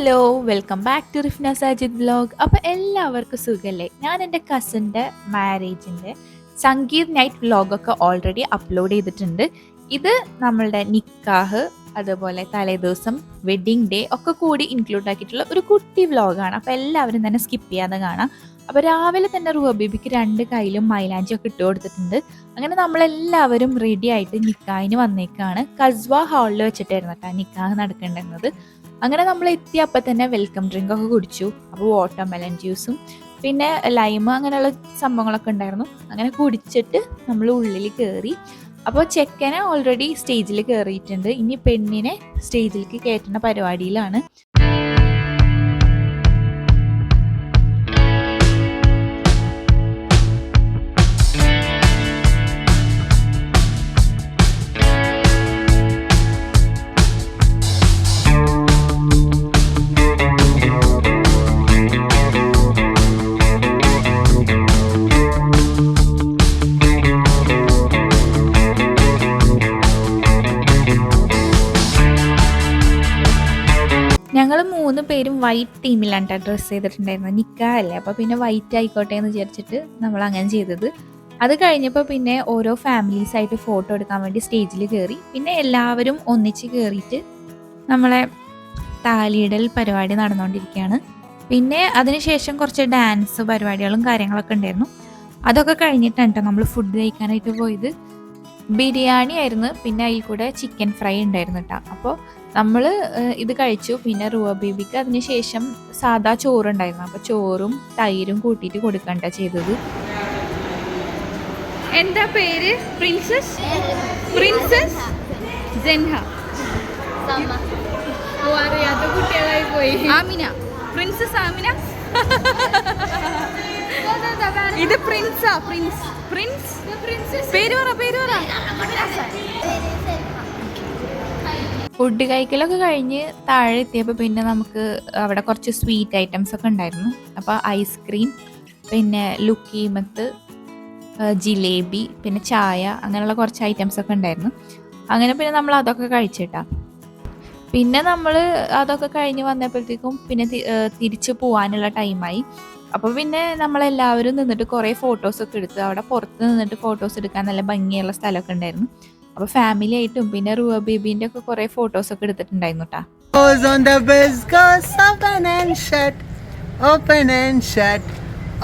Hello welcome back to Rifna Sajid blog അപ്പോൾ എല്ലാവർക്കും സുഖല്ലേ? ഞാൻ എന്റെ കസിന്റെ മാരേജിന്റെ സംഗീത് നൈറ്റ് വ്ലോഗൊക്കെ ഓൾറെഡി അപ്ലോഡ് ചെയ്തിട്ടുണ്ട്. ഇത് നമ്മളുടെ നിക്കാഹ് അതുപോലെ തലേദിവസം വെഡ്ഡിങ് ഡേ ഒക്കെ കൂടി ഇൻക്ലൂഡ് ആക്കിയിട്ടുള്ള ഒരു കുട്ടി വ്ലോഗാണ് അപ്പോൾ എല്ലാവരും തന്നെ സ്കിപ്പ് ചെയ്യാതെ കാണാം. അപ്പോൾ രാവിലെ തന്നെ റുബീബിക്ക് രണ്ട് കയ്യിലും മൈലാഞ്ചി ഒക്കെ ഇട്ട് കൊടുത്തിട്ടുണ്ട്. അങ്ങനെ നമ്മളെല്ലാവരും റെഡി ആയിട്ട് നിക്കാഹിന് വന്നേക്കാണ്. കസ്വ ഹാളിൽ വെച്ചിട്ടായിരുന്നു കേട്ടോ നിക്കാഹ് നടക്കേണ്ടിരുന്നത്. അങ്ങനെ നമ്മൾ എത്തി അപ്പം തന്നെ വെൽക്കം ഡ്രിങ്ക് ഒക്കെ കുടിച്ചു. അപ്പോൾ വാട്ടർമെലൺ ജ്യൂസും പിന്നെ ലൈമ് അങ്ങനെയുള്ള സംഭവങ്ങളൊക്കെ ഉണ്ടായിരുന്നു. അങ്ങനെ കുടിച്ചിട്ട് നമ്മൾ ഉള്ളിൽ കയറി. അപ്പോൾ ചെക്കനെ ഓൾറെഡി സ്റ്റേജിൽ കയറിയിട്ടുണ്ട്. ഇനി പെണ്ണിനെ സ്റ്റേജിലേക്ക് കയറ്റുന്ന പരിപാടിയിലാണ്. പേരും വൈറ്റ് തീമിലാണ് ഡ്രസ്സ് ചെയ്തിട്ടുണ്ടായിരുന്നത്. നിക്കാല്ലേ അപ്പോൾ പിന്നെ വൈറ്റ് ആയിക്കോട്ടെ എന്ന് വിചാരിച്ചിട്ട് നമ്മൾ അങ്ങനെ ചെയ്തത്. അത് കഴിഞ്ഞപ്പോൾ പിന്നെ ഓരോ ഫാമിലീസ് ആയിട്ട് ഫോട്ടോ എടുക്കാൻ വേണ്ടി സ്റ്റേജിൽ കയറി പിന്നെ എല്ലാവരും ഒന്നിച്ച് കയറിയിട്ട് നമ്മളെ താലിയിടൽ പരിപാടി നടന്നുകൊണ്ടിരിക്കുകയാണ് പിന്നെ അതിനുശേഷം കുറച്ച് ഡാൻസ് പരിപാടികളും കാര്യങ്ങളൊക്കെ ഉണ്ടായിരുന്നു. അതൊക്കെ കഴിഞ്ഞിട്ടാണ് കേട്ടോ നമ്മൾ ഫുഡ് കഴിക്കാനായിട്ട് പോയത്. ബിരിയാണി ആയിരുന്നു. പിന്നെ അതിൽ കൂടെ ചിക്കൻ ഫ്രൈ ഉണ്ടായിരുന്നു കേട്ടോ അപ്പോൾ നമ്മൾ ഇത് കഴിച്ചു. പിന്നെ റുവ ബേബിക്ക് അതിന് ശേഷം സാധാ ചോറുണ്ടായിരുന്നു. അപ്പോൾ ചോറും തൈരും കൂട്ടിയിട്ട് കൊടുക്കണ്ട ചെയ്തത്. എന്താ പേര്? പ്രിൻസസ്? പ്രിൻസസ്? ജെൻഹ. അറിയാത്ത കുട്ടികളായി പോയി. ആമിന. പ്രിൻസസ് ആമിന? ഇത് പ്രിൻസാ. പ്രിൻസ്. പ്രിൻസ്? പേര് പറ പേര് പറ. ഫുഡ് കഴിക്കലൊക്കെ കഴിഞ്ഞ് താഴെ എത്തിയപ്പോൾ പിന്നെ നമുക്ക് അവിടെ കുറച്ച് സ്വീറ്റ് ഐറ്റംസ് ഒക്കെ ഉണ്ടായിരുന്നു. അപ്പോൾ ഐസ്ക്രീം പിന്നെ ലുക്കീമത്ത് ജിലേബി പിന്നെ ചായ അങ്ങനെയുള്ള കുറച്ച് ഐറ്റംസ് ഒക്കെ ഉണ്ടായിരുന്നു. അങ്ങനെ പിന്നെ നമ്മൾ അതൊക്കെ കഴിച്ചിട്ടാ. പിന്നെ നമ്മൾ അതൊക്കെ കഴിഞ്ഞ് വന്നപ്പോഴത്തേക്കും പിന്നെ തിരിച്ചു പോകാനുള്ള ടൈമായി അപ്പോൾ പിന്നെ നമ്മളെല്ലാവരും നിന്നിട്ട് കുറേ ഫോട്ടോസൊക്കെ എടുത്ത് അവിടെ പുറത്ത് നിന്നിട്ട് ഫോട്ടോസ് എടുക്കാൻ നല്ല ഭംഗിയുള്ള സ്ഥലമൊക്കെ ഉണ്ടായിരുന്നു. അപ്പോൾ ഫാമിലി ആയിട്ടും പിന്നെ റുവ ബേബീന്റെ ഒക്കെ കുറേ ഫോട്ടോസൊക്കെ എടുത്തിട്ടുണ്ടായിരുന്നു കേട്ടോ on the biscuits, open and shut,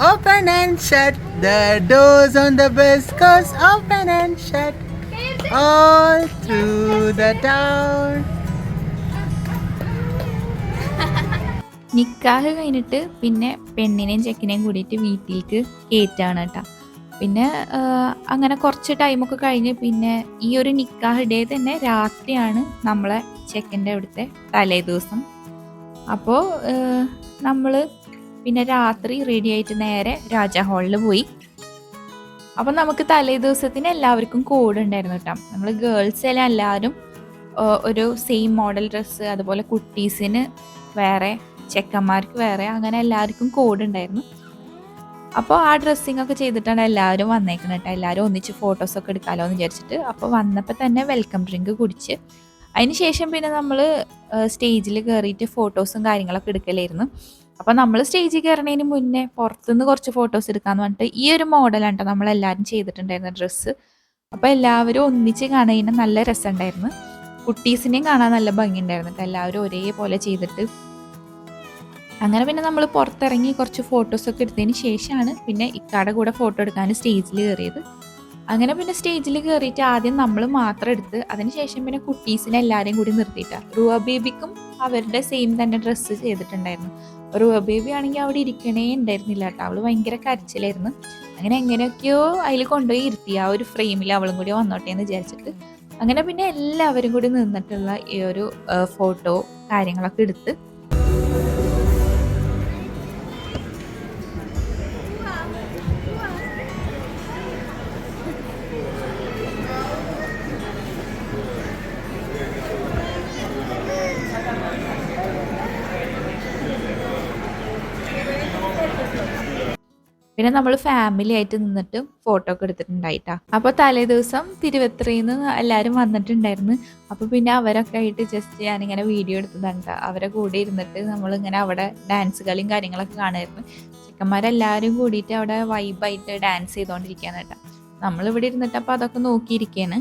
open and shut. The doors on the open and shut, all through the town. നിക്കാഹ് കഴിഞ്ഞിട്ട് പിന്നെ പെണ്ണിനെയും ചെക്കനെയും കൂടിയിട്ട് വീട്ടിലേക്ക് കയറ്റാണ് കേട്ടോ പിന്നെ അങ്ങനെ കുറച്ച് ടൈമൊക്കെ കഴിഞ്ഞ് പിന്നെ ഈ ഒരു നിക്കാഹ് ഡേ തന്നെ രാത്രിയാണ് നമ്മളെ ചെക്കന്റെ അവിടുത്തെ തലേ ദിവസം. അപ്പോൾ നമ്മൾ പിന്നെ രാത്രി റെഡി ആയിട്ട് നേരെ രാജാ ഹാളിൽ പോയി. അപ്പം നമുക്ക് തലേ ദിവസത്തിന് എല്ലാവർക്കും കോഡ് ഉണ്ടായിരുന്നു കേട്ടോ നമ്മൾ ഗേൾസ് എല്ലാം എല്ലാവരും ഒരു സെയിം മോഡൽ ഡ്രസ്സ് അതുപോലെ കുട്ടീസിന് വേറെ ചെക്കന്മാർക്ക് വേറെ അങ്ങനെ എല്ലാവർക്കും കോഡ് ഉണ്ടായിരുന്നു. അപ്പോൾ ആ ഡ്രസ്സിങ് ഒക്കെ ചെയ്തിട്ടാണ് എല്ലാവരും വന്നേക്കുന്നത് കേട്ടോ എല്ലാവരും ഒന്നിച്ച് ഫോട്ടോസ് ഒക്കെ എടുക്കാമല്ലോ എന്ന് വിചാരിച്ചിട്ട്. അപ്പോൾ വന്നപ്പോൾ തന്നെ വെൽക്കം ഡ്രിങ്ക് കുടിച്ച്. അതിന് ശേഷം പിന്നെ നമ്മൾ സ്റ്റേജിൽ കയറിയിട്ട് ഫോട്ടോസും കാര്യങ്ങളൊക്കെ എടുക്കലായിരുന്നു. അപ്പോൾ നമ്മൾ സ്റ്റേജിൽ കയറണതിന് മുന്നേ പുറത്തുനിന്ന് കുറച്ച് ഫോട്ടോസ് എടുക്കാമെന്ന് പറഞ്ഞിട്ട് ഈ ഒരു മോഡലാണ് കേട്ടോ നമ്മളെല്ലാവരും ചെയ്തിട്ടുണ്ടായിരുന്ന ഡ്രസ്സ് അപ്പോൾ എല്ലാവരും ഒന്നിച്ച് കാണുന്നതിന് നല്ല രസമുണ്ടായിരുന്നു. കുട്ടീസിനെയും കാണാൻ നല്ല ഭംഗിയുണ്ടായിരുന്നു കേട്ടോ എല്ലാവരും ഒരേപോലെ ചെയ്തിട്ട് അങ്ങനെ പിന്നെ നമ്മൾ പുറത്തിറങ്ങി കുറച്ച് ഫോട്ടോസൊക്കെ എടുത്തതിന് ശേഷമാണ് പിന്നെ ഇക്കാടെ കൂടെ ഫോട്ടോ എടുക്കാൻ സ്റ്റേജിൽ കയറിയത് അങ്ങനെ പിന്നെ സ്റ്റേജിൽ കയറിയിട്ട് ആദ്യം നമ്മൾ മാത്രം എടുത്ത് അതിനുശേഷം പിന്നെ കുട്ടീസിനെ എല്ലാവരെയും കൂടി നിർത്തിയിട്ടാ. റുവ ബേബിക്കും അവരുടെ സെയിം തന്നെ ഡ്രസ്സ് ചെയ്തിട്ടുണ്ടായിരുന്നു. റുവ ബേബി ആണെങ്കിൽ അവിടെ ഇരിക്കണേ ഉണ്ടായിരുന്നില്ല കേട്ടോ. അവൾ ഭയങ്കര കരച്ചിലായിരുന്നു. അങ്ങനെ എങ്ങനെയൊക്കെയോ അതിൽ കൊണ്ടുപോയി ഇരുത്തി. ആ ഒരു ഫ്രെയിമിൽ അവളും കൂടി വന്നോട്ടെ എന്ന് വിചാരിച്ചിട്ട് അങ്ങനെ പിന്നെ എല്ലാവരും കൂടി നിന്നിട്ടുള്ള ഈ ഒരു ഫോട്ടോ കാര്യങ്ങളൊക്കെ എടുത്ത് പിന്നെ നമ്മൾ ഫാമിലി ആയിട്ട് നിന്നിട്ട് ഫോട്ടോ ഒക്കെ എടുത്തിട്ടുണ്ടായിട്ടാ. അപ്പോൾ തലേ ദിവസം തിരുവത്രയിൽ നിന്ന് എല്ലാവരും വന്നിട്ടുണ്ടായിരുന്നു. അപ്പോൾ പിന്നെ അവരൊക്കെ ആയിട്ട് ജസ്റ്റ് ഞാനിങ്ങനെ വീഡിയോ എടുത്തതാണ് അവരെ കൂടെ ഇരുന്നിട്ട് നമ്മളിങ്ങനെ അവിടെ ഡാൻസ് കളിയും കാര്യങ്ങളൊക്കെ കാണുമായിരുന്നു ചിക്കന്മാരെല്ലാവരും കൂടിയിട്ട് അവിടെ വൈബായിട്ട് ഡാൻസ് ചെയ്തുകൊണ്ടിരിക്കുകയാണ് കേട്ടോ നമ്മളിവിടെ ഇരുന്നിട്ട് അപ്പോൾ അതൊക്കെ നോക്കിയിരിക്കുകയാണ്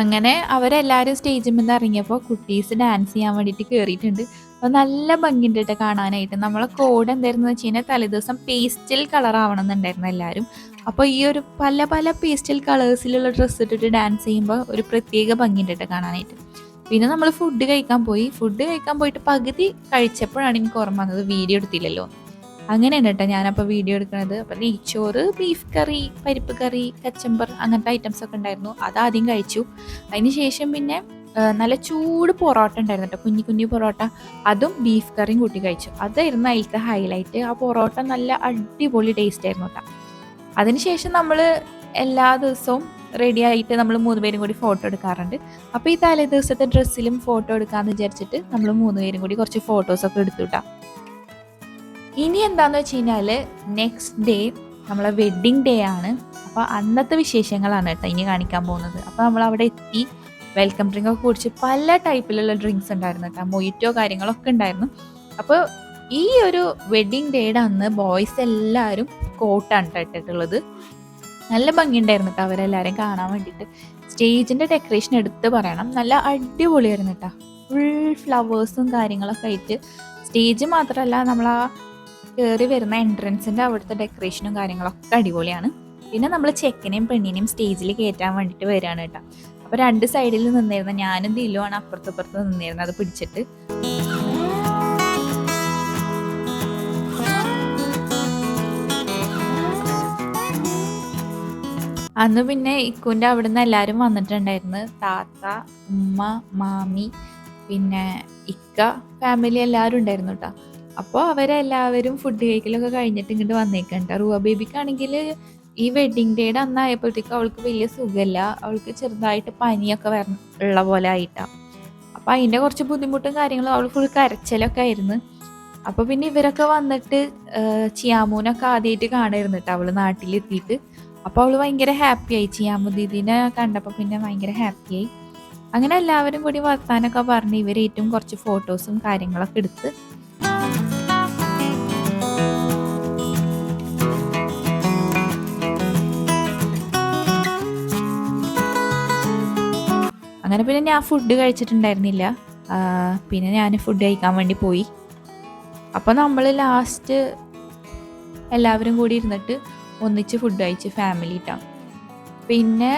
അങ്ങനെ അവരെല്ലാവരും സ്റ്റേജിൽ നിന്ന് ഇറങ്ങിയപ്പോൾ കുട്ടീസ് ഡാൻസ് ചെയ്യാൻ വേണ്ടിയിട്ട് കയറിയിട്ടുണ്ട് അപ്പോൾ നല്ല ഭംഗിയുണ്ട് കേട്ടോ കാണാനായിട്ട്. നമ്മളെ കോഡ് എന്തായിരുന്നു വെച്ച് കഴിഞ്ഞാൽ തലേദിവസം പേസ്റ്റൽ കളർ ആവണം എന്നുണ്ടായിരുന്നു എല്ലാവരും അപ്പോൾ ഈ ഒരു പല പല പേസ്റ്റൽ കളേഴ്സിലുള്ള ഡ്രസ്സ് ഇട്ടിട്ട് ഡാൻസ് ചെയ്യുമ്പോൾ ഒരു പ്രത്യേക ഭംഗിയുണ്ട് കേട്ടോ കാണാനായിട്ട്. പിന്നെ നമ്മൾ ഫുഡ് കഴിക്കാൻ പോയി. ഫുഡ് കഴിക്കാൻ പോയിട്ട് പകുതി കഴിച്ചപ്പോഴാണ് എനിക്ക് ഓർമ്മ വന്നത്. വീഡിയോ എടുത്തില്ലല്ലോ. അങ്ങനെയാണ് കേട്ടോ ഞാനപ്പോൾ വീഡിയോ എടുക്കുന്നത്. അപ്പം നെയ്ച്ചോറ് ബീഫ് കറി പരിപ്പ് കറി കച്ചമ്പർ അങ്ങനത്തെ ഐറ്റംസ് ഒക്കെ ഉണ്ടായിരുന്നു. അതാദ്യം കഴിച്ചു. അതിന് ശേഷം പിന്നെ നല്ല ചൂട് പൊറോട്ട ഉണ്ടായിരുന്നു കേട്ടോ. കുഞ്ഞു കുഞ്ഞു പൊറോട്ട. അതും ബീഫ് കറിയും കൂട്ടി കഴിച്ചു. അതായിരുന്നു അതിലത്തെ ഹൈലൈറ്റ് ആ പൊറോട്ട നല്ല അടിപൊളി ടേസ്റ്റ് ആയിരുന്നു കേട്ടോ. അതിനുശേഷം നമ്മൾ എല്ലാ ദിവസവും റെഡി ആയിട്ട് നമ്മൾ മൂന്ന് പേരും കൂടി ഫോട്ടോ എടുക്കാറുണ്ട്. അപ്പോൾ ഈ തലേ ദിവസത്തെ ഡ്രസ്സിലും ഫോട്ടോ എടുക്കാമെന്ന് വിചാരിച്ചിട്ട് നമ്മൾ മൂന്ന് പേരും കൂടി കുറച്ച് ഫോട്ടോസൊക്കെ എടുത്തു കേട്ടോ. ഇനി എന്താന്ന് വെച്ച് കഴിഞ്ഞാൽ നെക്സ്റ്റ് ഡേ നമ്മളെ വെഡ്ഡിങ് ഡേ ആണ്. അപ്പോൾ അന്നത്തെ വിശേഷങ്ങളാണ് കേട്ടോ ഇനി കാണിക്കാൻ പോകുന്നത്. അപ്പോൾ നമ്മൾ അവിടെ എത്തി. വെൽക്കം ഡ്രിങ്ക് ഒക്കെ കുടിച്ച് പല ടൈപ്പിലുള്ള ഡ്രിങ്ക്സ് ഉണ്ടായിരുന്നു കേട്ടോ. മൊയ്റ്റോ കാര്യങ്ങളൊക്കെ ഉണ്ടായിരുന്നു. അപ്പോൾ ഈ ഒരു വെഡ്ഡിങ് ഡേയുടെ അന്ന് ബോയ്സ് എല്ലാവരും കോട്ടാണ് ട്ടോ ഇട്ടിട്ടുള്ളത്. നല്ല ഭംഗിയുണ്ടായിരുന്നു കേട്ടോ അവരെല്ലാവരും കാണാൻ വേണ്ടിയിട്ട്. സ്റ്റേജിന്റെ ഡെക്കറേഷൻ എടുത്ത് പറയണം. നല്ല അടിപൊളിയായിരുന്നു കേട്ടോ. ഫുൾ ഫ്ലവേഴ്സും കാര്യങ്ങളൊക്കെ ആയിട്ട്. സ്റ്റേജ് മാത്രമല്ല നമ്മൾ ആ കയറി വരുന്ന എൻട്രൻസിന്റെ അവിടുത്തെ ഡെക്കറേഷനും കാര്യങ്ങളൊക്കെ അടിപൊളിയാണ്. പിന്നെ നമ്മൾ ചെക്കനെയും പെണ്ണിനെയും സ്റ്റേജിൽ കയറ്റാൻ വേണ്ടിയിട്ട് വരികയാണ് കേട്ടോ. അപ്പോൾ രണ്ട് സൈഡിൽ നിന്നിരുന്ന ഞാനും ദിലുവാണ് അപ്പുറത്തപ്പുറത്ത് നിന്നിരുന്നത് പിടിച്ചിട്ട്. അന്ന് പിന്നെ ഇക്കുന്റെ അവിടുന്ന് എല്ലാവരും വന്നിട്ടുണ്ടായിരുന്നു. താത്ത ഉമ്മ മാമി പിന്നെ ഇക്ക ഫാമിലി എല്ലാവരും ഉണ്ടായിരുന്നു കേട്ടോ. അപ്പോൾ അവരെല്ലാവരും ഫുഡ് കഴിക്കലൊക്കെ കഴിഞ്ഞിട്ട് ഇങ്ങോട്ട് വന്നേക്കണ്ട റൂവ ബേബിക്കാണെങ്കിൽ ഈ വെഡ്ഡിങ് ഡേയുടെ അന്നായപ്പോഴത്തേക്കും അവൾക്ക് വലിയ സുഖമില്ല അവൾക്ക് ചെറുതായിട്ട് പനിയൊക്കെ വര ഉള്ള പോലെ ആയിട്ടാണ് അപ്പോൾ അതിന്റെ കുറച്ച് ബുദ്ധിമുട്ടും കാര്യങ്ങളും അവൾ ഫുൾ കരച്ചിലൊക്കെ ആയിരുന്നു. അപ്പോൾ പിന്നെ ഇവരൊക്കെ വന്നിട്ട് ചിയാമൂനൊക്കെ ആദ്യമായിട്ട് കാണായിരുന്നു കേട്ടോ അവൾ നാട്ടിലെത്തിയിട്ട്. അപ്പോൾ അവൾ ഭയങ്കര ഹാപ്പിയായി ചിയാമു ദീദിനെ കണ്ടപ്പോൾ പിന്നെ ഭയങ്കര ഹാപ്പിയായി അങ്ങനെ എല്ലാവരും കൂടി വർത്താനൊക്കെ പറഞ്ഞ് ഇവരേറ്റവും കുറച്ച് ഫോട്ടോസും കാര്യങ്ങളൊക്കെ എടുത്ത് അങ്ങനെ പിന്നെ ഞാൻ ഫുഡ് കഴിച്ചിട്ടുണ്ടായിരുന്നില്ല. പിന്നെ ഞാൻ ഫുഡ് കഴിക്കാൻ വേണ്ടി പോയി. അപ്പോൾ നമ്മൾ ലാസ്റ്റ് എല്ലാവരും കൂടി ഇരുന്നിട്ട് ഒന്നിച്ച് ഫുഡ് കഴിച്ച് ഫാമിലി ഇട്ടാം പിന്നെ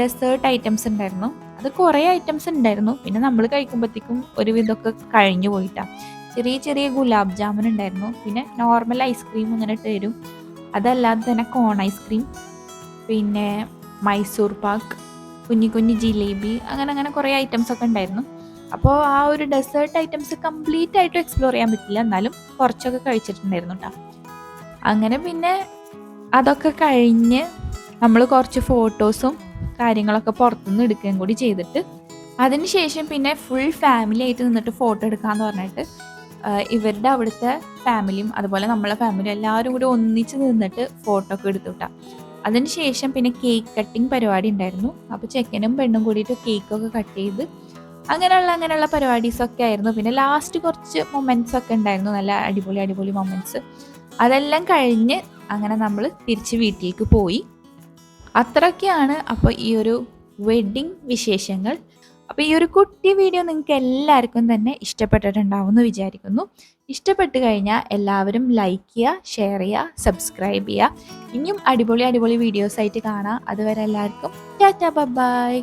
ഡെസേർട്ട് ഐറ്റംസ് ഉണ്ടായിരുന്നു. അത് കുറേ ഐറ്റംസ് ഉണ്ടായിരുന്നു. പിന്നെ നമ്മൾ കഴിക്കുമ്പോഴത്തേക്കും ഒരു വിധമൊക്കെ കഴിഞ്ഞു പോയിട്ടാ. ചെറിയ ചെറിയ ഗുലാബ് ജാമുൻ ഉണ്ടായിരുന്നു. പിന്നെ നോർമൽ ഐസ്ക്രീം ഇങ്ങനെ തരും. അതല്ലാതെ തന്നെ കോൺ ഐസ്ക്രീം പിന്നെ മൈസൂർ പാക്ക്. കുഞ്ഞി കുഞ്ഞി ജിലേബി അങ്ങനെ അങ്ങനെ കുറേ ഐറ്റംസ് ഒക്കെ ഉണ്ടായിരുന്നു. അപ്പോൾ ആ ഒരു ഡെസേർട്ട് ഐറ്റംസ് കംപ്ലീറ്റ് ആയിട്ട് എക്സ്പ്ലോർ ചെയ്യാൻ പറ്റില്ല. എന്നാലും കുറച്ചൊക്കെ കഴിച്ചിട്ടുണ്ടായിരുന്നു കേട്ടോ അങ്ങനെ പിന്നെ അതൊക്കെ കഴിഞ്ഞ് നമ്മൾ കുറച്ച് ഫോട്ടോസും കാര്യങ്ങളൊക്കെ പുറത്തുനിന്ന് എടുക്കുകയും കൂടി ചെയ്തിട്ട് അതിനുശേഷം പിന്നെ ഫുൾ ഫാമിലി ആയിട്ട് നിന്നിട്ട് ഫോട്ടോ എടുക്കാമെന്ന് പറഞ്ഞിട്ട് ഇവരുടെ അവിടുത്തെ ഫാമിലിയും അതുപോലെ നമ്മളെ ഫാമിലിയും എല്ലാവരും കൂടി ഒന്നിച്ച് നിന്നിട്ട് ഫോട്ടോ ഒക്കെ എടുത്തു വിട്ടാ അതിനുശേഷം പിന്നെ കേക്ക് കട്ടിങ് പരിപാടി ഉണ്ടായിരുന്നു. അപ്പോൾ ചെക്കനും പെണ്ണും കൂടിയിട്ട് കേക്കൊക്കെ കട്ട് ചെയ്ത് അങ്ങനെയുള്ള അങ്ങനെയുള്ള പരിപാടീസൊക്കെ ആയിരുന്നു. പിന്നെ ലാസ്റ്റ് കുറച്ച് മൊമെന്റ്സ് ഒക്കെ ഉണ്ടായിരുന്നു. നല്ല അടിപൊളി അടിപൊളി മൊമെന്റ്സ് അതെല്ലാം കഴിഞ്ഞ് അങ്ങനെ നമ്മൾ തിരിച്ച് വീട്ടിലേക്ക് പോയി. അത്രയൊക്കെയാണ് അപ്പോൾ ഈ ഒരു വെഡ്ഡിങ് വിശേഷങ്ങൾ. അപ്പോൾ ഈ ഒരു കുട്ടി വീഡിയോ നിങ്ങൾക്ക് എല്ലാവർക്കും തന്നെ ഇഷ്ടപ്പെട്ടിട്ടുണ്ടാവും എന്ന് വിചാരിക്കുന്നു. ഇഷ്ടപ്പെട്ട് കഴിഞ്ഞാൽ എല്ലാവരും ലൈക്ക് ചെയ്യുക ഷെയർ ചെയ്യുക സബ്സ്ക്രൈബ് ചെയ്യുക. ഇനിയും അടിപൊളി അടിപൊളി വീഡിയോസ് ആയിട്ട് കാണാം. അതുവരെ എല്ലാവർക്കും ടാറ്റ ബൈ